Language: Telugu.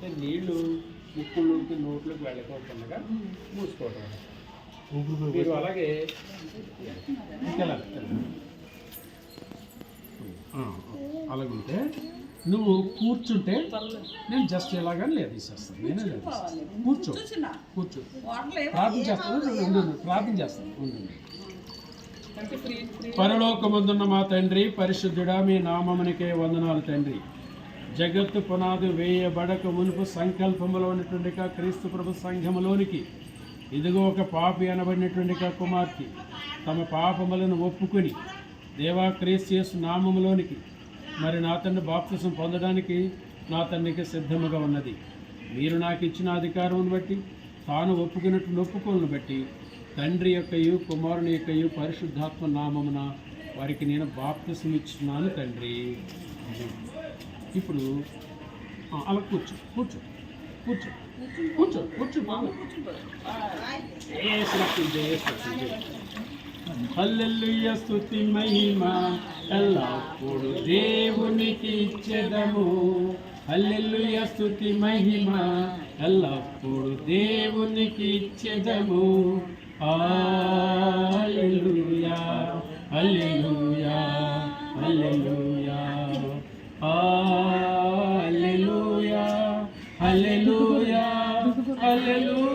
అంటే నీళ్ళు ముక్కులోకి నోట్లోకి వెళ్ళిపోకుండా మూసుకోవటం. మీరు అలాగే అలాగే ఉంటే నువ్వు కూర్చుంటే నేను జస్ట్ ఎలాగని లేదు తీసేస్తాను నేనే లేదు కూర్చో. కూర్చో. ప్రార్థన చేస్తాను ఉండండి ప్రార్థన చేస్తాను పరలోకమందున్న మా తండ్రి పరిశుద్ధుడా మీ నామమునికే వందనాలు తండ్రి. జగత్తు పునాది వేయబడక మునుపు సంకల్పంలో ఉన్నటువంటి క్రీస్తు ప్రభు సంఘములోనికి ఇదిగో ఒక పాపి అనబడినటువంటి కుమార్తె తమ పాపములను ఒప్పుకొని దేవా క్రీస్తు నామములోనికి మరి నా తండ్రి బాప్తిసం పొందడానికి నా తండ్రికి సిద్ధముగా ఉన్నది. మీరు నాకు ఇచ్చిన అధికారం బట్టి తాను ఒప్పుకున్నట్టు ఒప్పుకోలను బట్టి తండ్రి యొక్కయు కుమారుని యొక్కయు పరిశుద్ధాత్మ నామమున వారికి నేను బాప్తిసం ఇచ్చున్నాను తండ్రి. ఇప్పుడు అలా కూర్చో కూర్చో కూర్చో కూర్చో కూర్చో బాగా హల్లెలూయ స్తుతి మహిమ. ఎల్లప్పుడు దేవునికి ఇచ్చేదము. హల్లెలూయ స్తుతి మహిమ. ఎల్లప్పుడు దేవునికి ఇచ్చేదము. హల్లెలూయా హల్లెలూయా హల్లెలూయా. హల్లెలూయా హల్లెలూయా హల్లెలూయా